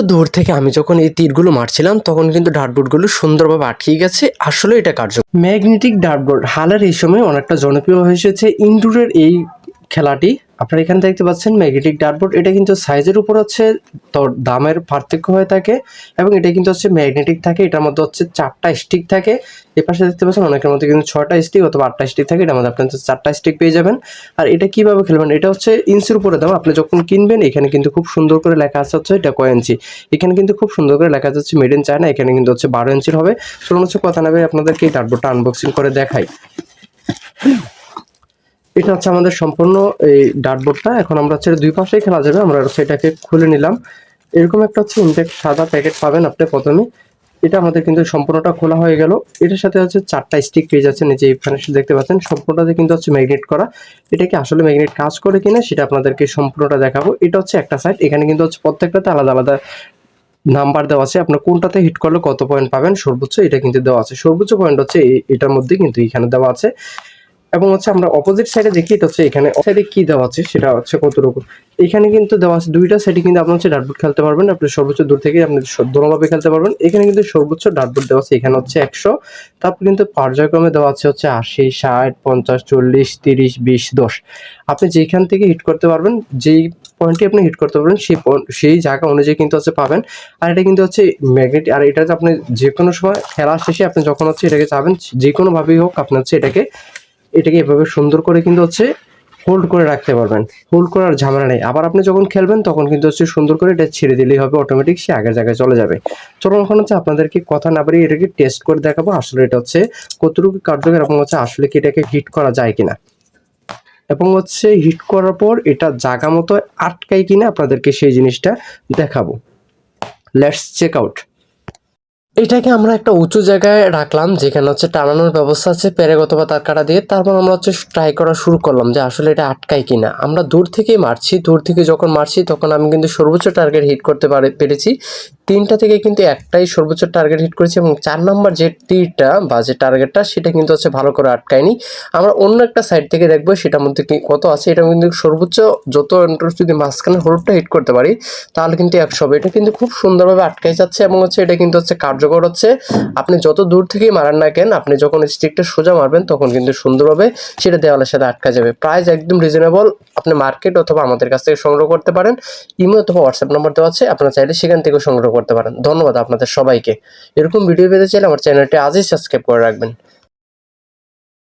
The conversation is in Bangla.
দূর থেকে আমি যখন এই তীরগুলো মারছিলাম, তখন কিন্তু ডার্টবোর্ডগুলো সুন্দরভাবে আটকে গেছে। আসলে এটা কার্যকর। ম্যাগনেটিক ডার্টবোর্ড হালার এই সময় অনেকটা জনপ্রিয় হয়ে এসেছে। ইনডোরের এই খেলাটি, আপনারা এখানে দেখতে পাচ্ছেন ম্যাগনেটিক ডার্টবোর্ড এটা কিন্তু সাইজের উপর হচ্ছে দামের পার্থক্য হয়ে থাকে এবং এটা কিন্তু হচ্ছে ম্যাগনেটিক থাকে, এটার মধ্যে হচ্ছে চারটা স্টিক থাকে। এ পাশে দেখতে পাচ্ছেন অনেকের মধ্যে কিন্তু ছয়টা স্টিক অথবা আটটা স্টিক থাকে, এটার মধ্যে আপনি হচ্ছে চারটা স্টিক পেয়ে যাবেন। আর এটা কীভাবে খেলবেন? এটা হচ্ছে ইঞ্চির উপরে দাম আপনি যখন কিনবেন, এখানে কিন্তু খুব সুন্দর করে লেখা আছে হচ্ছে এটা কয় ইঞ্চি। এখানে কিন্তু খুব সুন্দর করে লেখা হচ্ছে মেড ইন চায়না এখানে কিন্তু হচ্ছে বারো ইঞ্চির হবে। চলুন হচ্ছে কথা নেবে আপনাদেরকে এই ডার্টবোর্ডটা আনবক্সিং করে দেখাই। এটা হচ্ছে আমাদের সম্পূর্ণ এই ডার্টবোর্ডটা এখন আমরা হচ্ছে দুই পাশেই খেলা যাবে, আমরা এটাকে খুলে নিলাম। এরকম একটা হচ্ছে ইনটেক্ট সাদা প্যাকেট পাবেন আপনি প্রথমে। এটা আমাদের কিন্তু সম্পূর্ণটা খোলা হয়ে গেল। এটার সাথে হচ্ছে চারটা স্টিক পেয়ে যাচ্ছে নিচে এখানে দেখতে পাচ্ছেন। সম্পূর্ণটাতে কিন্তু হচ্ছে ম্যাগনেট করা। এটা কি আসলে ম্যাগনেট কাজ করে কিনা সেটা আপনাদেরকে সম্পূর্ণটা দেখাবো। এটা হচ্ছে একটা সাইড এখানে কিন্তু হচ্ছে প্রত্যেকটাতে আলাদা আলাদা নাম্বার দেওয়া আছে। আপনার কোনটাতে হিট করলে কত পয়েন্ট পাবেন সর্বোচ্চ এটা কিন্তু দেওয়া আছে। সর্বোচ্চ পয়েন্ট হচ্ছে এটার মধ্যে কিন্তু এখানে দেওয়া আছে। এবং হচ্ছে আমরা অপোজিট সাইডে দেখি তো হচ্ছে এখানে সাইডে কি দেওয়া আছে সেটা হচ্ছে কতটুকু। এখানে কিন্তু দেওয়া আছে দুইটা সাইডে কিন্তু আপনি হচ্ছে ডাটবোর্ড খেলতে পারবেন। আপনি সর্বোচ্চ দূর থেকে আপনি দোনোভাবে খেলতে পারবেন। এখানে কিন্তু সর্বোচ্চ ডাটবোর্ড দেওয়া আছে, এখানে হচ্ছে একশো। তারপর কিন্তু পর্যায়ক্রমে দেওয়া আছে হচ্ছে আশি, ষাট, পঞ্চাশ, চল্লিশ, তিরিশ, বিশ, দশ। আপনি যেখান থেকে হিট করতে পারবেন, যেই পয়েন্টে আপনি হিট করতে পারবেন, সেই সেই জায়গা অনুযায়ী কিন্তু হচ্ছে পাবেন। আর এটা কিন্তু হচ্ছে ম্যাগনেট আর এটা আপনি যে কোনো সময় খেলা শেষে আপনি যখন হচ্ছে এটাকে চাবেন যে কোনোভাবেই হোক আপনি হচ্ছে এটাকে এটাকে এভাবে সুন্দর করে কিন্তু হচ্ছে হোল্ড করে রাখতে পারবেন। হোল্ড করার ঝামেলা নেই। আবার আপনি যখন খেলবেন, তখন কিন্তু হচ্ছে সুন্দর করে এটা ছেড়ে দিলেই হবে অটোমেটিক সে আগের জায়গায় চলে যাবে। চলুন এখন হচ্ছে আপনাদেরকে কথা না বাড়িয়ে এটাকে টেস্ট করে দেখাবো, আসলে এটা হচ্ছে কতটুকু কার্যকর এবং হচ্ছে আসলে কি এটাকে হিট করা যায় কিনা। এবং হচ্ছে হিট করার পর এটা জায়গা মতো আটকায় কিনা আপনাদেরকে সেই জিনিসটা দেখাবো। লেটস চেক আউট এটাকে আমরা একটা উঁচু জায়গায় রাখলাম, যেখানে হচ্ছে টানানোর ব্যবস্থা আছে পেরেগত বা তার কাটা দিয়ে। তারপর আমরা হচ্ছে ট্রাই করা শুরু করলাম যে আসলে এটা আটকায় কিনা। আমরা দূর থেকেই মারছি, দূর থেকে যখন মারছি তখন আমি কিন্তু সর্বোচ্চ টার্গেট হিট করতে পারে পেরেছি। তিনটা থেকে কিন্তু একটাই সর্বোচ্চ টার্গেট হিট করেছি এবং চার নম্বর যে তীরটা বা যে টার্গেটটা সেটা কিন্তু হচ্ছে ভালো করে আটকায়নি। আমরা অন্য একটা সাইড থেকে দেখব সেটার মধ্যে কত আছে। এটা কিন্তু সর্বোচ্চ যত ইন্টারেস্ট যদি মাঝখানে হোল্ডটা হিট করতে পারি, তাহলে কিন্তু একশো হবে। এটা কিন্তু খুব সুন্দরভাবে আটকাই যাচ্ছে এবং হচ্ছে এটা কিন্তু হচ্ছে কার্যকর হচ্ছে। আপনি যত দূর থেকেই মারান না কেন, আপনি যখন স্টিকটা সোজা মারবেন, তখন কিন্তু সুন্দরভাবে সেটা দেওয়ালের সাথে আটকা যাবে। প্রাইস একদম রিজনেবল আপনি মার্কেট অথবা আমাদের কাছ থেকে সংগ্রহ করতে পারেন। ইমেল অথবা হোয়াটসঅ্যাপ নম্বর দেওয়া আছে। আপনারা চাইলে সেখান থেকেও সংগ্রহ করতে পারেন। ধন্যবাদ আপনাদের সবাইকে। এরকম ভিডিও পেতে চাইলে আমার চ্যানেলটি আজই সাবস্ক্রাইব করে রাখবেন।